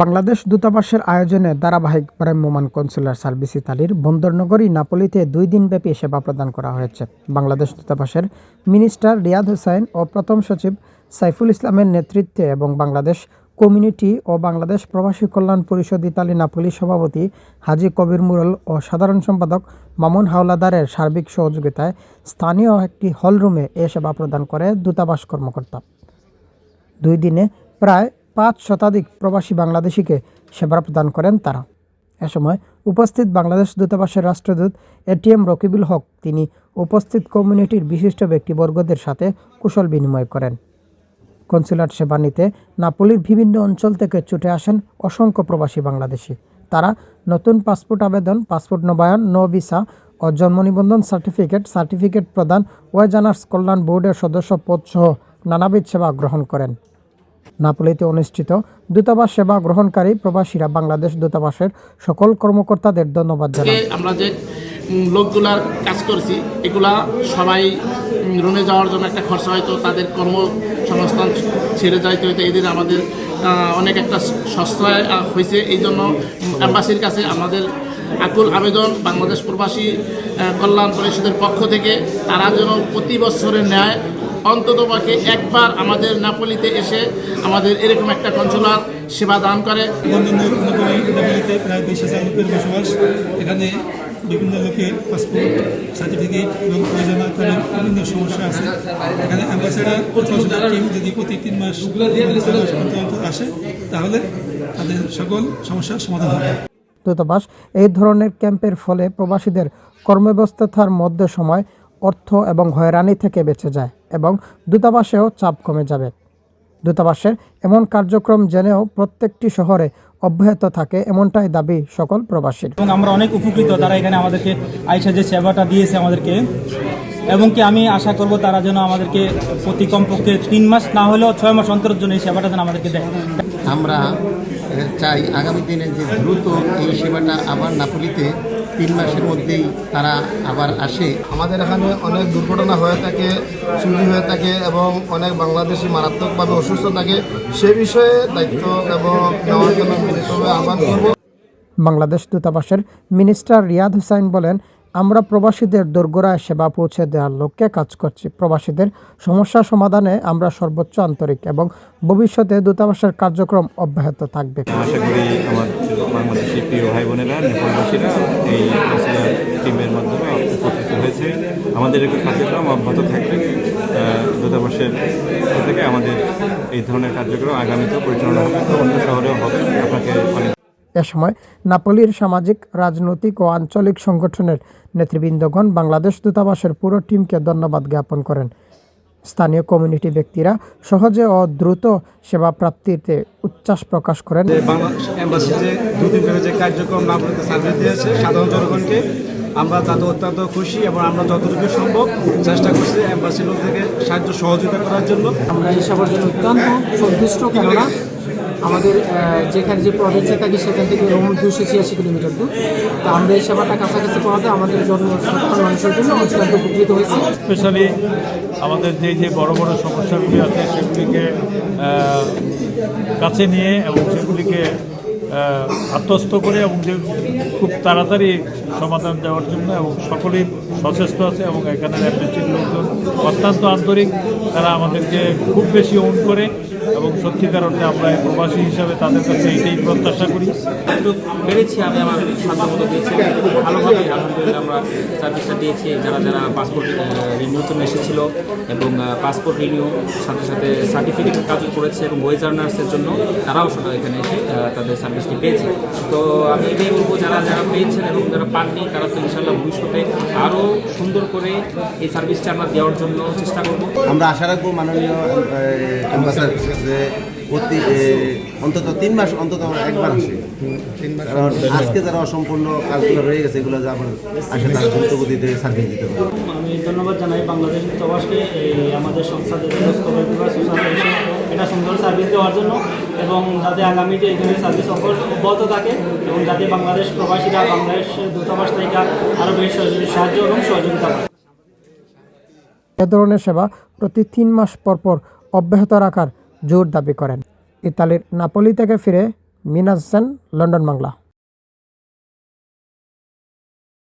বাংলাদেশ দূতাবাসের আয়োজনে ধারাবাহিক ভ্রাম্যমাণ কনসুলার সার্ভিস ইতালির বন্দরনগরী নাপোলিতে দুই দিনব্যাপী সেবা প্রদান করা হয়েছে। বাংলাদেশ দূতাবাসের মিনিস্টার রিয়াদ হোসাইন ও প্রথম সচিব সাইফুল ইসলামের নেতৃত্বে এবং বাংলাদেশ কমিউনিটি ও বাংলাদেশ প্রবাসী কল্যাণ পরিষদ ইতালি নাপোলি সভাপতি হাজি কবির মুরল ও সাধারণ সম্পাদক মামুন হাওলাদারের সার্বিক সহযোগিতায় স্থানীয় একটি হলরুমে এ সেবা প্রদান করে দূতাবাস কর্মকর্তা। দুই দিনে প্রায় পাঁচ শতাধিক প্রবাসী বাংলাদেশিকে সেবা প্রদান করেন তারা। এ সময় উপস্থিত বাংলাদেশ দূতাবাসের রাষ্ট্রদূত এটিএম রকিবুল হক তিনি উপস্থিত কমিউনিটির বিশিষ্ট ব্যক্তিবর্গদের সাথে কুশল বিনিময় করেন। কনসুলার সেবা নিতে নাপোলির বিভিন্ন অঞ্চল থেকে ছুটে আসেন অসংখ্য প্রবাসী বাংলাদেশি। তারা নতুন পাসপোর্ট আবেদন, পাসপোর্ট নবায়ন, নো ভিসা ও জন্ম নিবন্ধন সার্টিফিকেট সার্টিফিকেট প্রদান, ওয়েজানার্স কল্যাণ বোর্ডের সদস্য পদ সহ নানাবিধ সেবা গ্রহণ করেন। নাপোলিতে অনুষ্ঠিত দূতাবাস সেবা গ্রহণকারী প্রবাসীরা বাংলাদেশ দূতাবাসের সকল কর্মকর্তাদের ধন্যবাদ আজকে আমরা যে লোকগুলার কাজ করছি এগুলা সবাই রুমে যাওয়ার জন্য একটা খরচা হয়তো তাদের কর্মসংস্থান ছেড়ে যাইতে হয়তো এদের আমাদের অনেক একটা সস্তায় হয়েছে এই জন্য অ্যাম্বাসির কাছে আমাদের আকুল আবেদন বাংলাদেশ প্রবাসী কল্যাণ পরিষদের পক্ষ থেকে তারা যেন প্রতি বছরের ন্যায় অন্ততপক্ষে একবার আমাদের নাপলিতে এসে আমাদের এরকম একটা কনসুলার সেবা দান করে। লন্ডন প্রায় বিশ হাজার লোকের বসবাস। এখানে বিভিন্ন লোকের পাসপোর্ট সার্টিফিকেট এবং প্রয়োজনীয় বিভিন্ন সমস্যা আছে। এখানে অ্যাম্বাসেডার টিম যদি প্রতি তিন মাস আসে তাহলে তাদের সকল সমস্যার সমাধান হবে। দূতাবাস এই ধরনের ক্যাম্পের ফলে প্রবাসীদের কর্মব্যস্ততার মধ্যে সময় অর্থ এবং হয়রানি থেকে বেঁচে যায়। এবং দূতাবাসেও চাপ কমে যাবে। দূতাবাসের এমন কার্যক্রম জেনেও প্রত্যেকটি শহরে অব্যাহত থাকে এমনটাই দাবি সকল প্রবাসীর। এবং আমরা অনেক উপকৃত, তারা এখানে আমাদেরকে আইসা যে সেবাটা দিয়েছে আমাদেরকে। এবং কি আমি আশা করব তারা যেন আমাদেরকে প্রতি কমপক্ষে তিন মাস না হলেও ছয় মাস অন্তরের জন্য এই সেবাটা যেন আমাদেরকে দেয়। আমরা চাই আগামী দিনে যে দ্রুত এই সেবাটা আবার নাপোলিতে তিন মাসের মধ্যেই তারা আবার আসে। আমাদের এখানে অনেক দুর্ঘটনা হয়ে থাকে চুরি হয়ে থাকে এবং অনেক বাংলাদেশি মারাত্মকভাবে অসুস্থ থাকে। সে বিষয়ে দায়িত্ব এবং নেওয়ার জন্য আহ্বান করব। বাংলাদেশ দূতাবাসের মিনিস্টার রিয়াদ হুসাইন বলেন আমরা প্রবাসীদের দোরগোড়ায় সেবা পৌঁছে দেওয়ার লক্ষ্যে কাজ করছি। প্রবাসীদের সমস্যা সমাধানে আমরা সর্বোচ্চ আন্তরিক এবং ভবিষ্যতে দূতাবাসের কার্যক্রম অব্যাহত থাকবে। আমাদের কার্যক্রম অব্যাহত থাকবে। দূতাবাসের থেকে আমাদের এই ধরনের কার্যক্রম পরিচালনা হবে, অন্য শহরেও হবে। আপনাকে অনেক এ সময় নাপোলির সামাজিক রাজনৈতিক ও আঞ্চলিক সংগঠনের নেতৃবৃন্দগণ বাংলাদেশ দূতাবাসের পুরো টিমকে ধন্যবাদ জ্ঞাপন করেন। স্থানীয় কমিউনিটি ব্যক্তিরা সহজে ও দ্রুত সেবা প্রাপ্তিতে উচ্ছ্বাস প্রকাশ করেন। যে কার্যক্রম সার্ভিস দিয়েছে সাধারণ জনগণকে আমরা তাতে অত্যন্ত খুশি এবং আমরা যতটুকু সম্ভব চেষ্টা করছি এম্বাসি লোক থেকে সাহায্য সহযোগিতা করার জন্য। আমরা এই সেবার জন্য অত্যন্ত সন্তুষ্ট কেননা আমাদের যেখানে যে প্রভিন্সে থাকি সেখান থেকে রোম দুশো ছিয়াশি কিলোমিটার দূর। তো আমরা এই সেবাটা কাছাকাছি পাওয়াতে আমাদের জন্য সাধারণ মানুষের জন্য অত্যন্ত উপকৃত হয়েছে। স্পেশালি আমাদের যে যে বড় বড় সমস্যাগুলি আছে, সেগুলিকে কাছে নিয়ে এবং সেগুলিকে আত্মস্থ করে এবং যে খুব তাড়াতাড়ি সমাধান দেওয়ার জন্য এবং সকলেই সচেষ্ট আছে এবং এখানে অ্যাম্বাসির লোকজন অত্যন্ত আন্তরিক। তারা আমাদেরকে খুব বেশি ওন করে। এবং সত্যিকার অর্থে আমরা প্রবাসী হিসাবে তাদের কাছে এইটাই প্রত্যাশা করি। পেরেছি আমি আমার সাধ্য মতো দিয়েছি খুব ভালোভাবে আলহামদুলিল্লাহ আমরা সার্ভিসটা দিয়েছি যারা যারা পাসপোর্ট রিনিউর জন্য এসেছিল এবং পাসপোর্ট রিনিউ সাথে সাথে সার্টিফিকেটের কাজও করেছে এবং ওয়েজার্নার্সের জন্য তারাও সেটা এখানে এসে তাদের সার্ভিসটি পেয়েছে। তো আমি এটাই বলব যারা যারা পেয়েছেন এবং যারা পাননি তারা তো ইনশাল্লাহ ভবিষ্যতে আরও সুন্দর করে এই সার্ভিসটা আমরা দেওয়ার জন্য চেষ্টা করব। আমরা আশা রাখব মাননীয় অ্যাম্বাসাডার যে প্রতি অন্তত তিন মাস অন্তত একবার আসে। কারণ আজকে যারা অসম্পূর্ণ কাজগুলো রয়ে গেছে এগুলো যে আবার আসে তারা দ্রুত গতিতে সার্ভিস দিতে পারে। আমি ধন্যবাদ জানাই বাংলাদেশ দূতাবাসকে আমাদের এটা সুন্দর সার্ভিস দেওয়ার জন্য এবং যাতে আগামীতে এই ধরনের সার্ভিস অব্যাহত থাকে এবং যাতে বাংলাদেশ প্রবাসীরা বাংলাদেশ দূতাবাস থেকে আরও বেশ সাহায্য এবং সহযোগিতা পায়। এ ধরনের সেবা প্রতি তিন মাস পর পর অব্যাহত রাখার জোর দাবি করেন। ইতালির নাপোলি থেকে ফিরে মিনাস হোসেন লন্ডন বাংলা।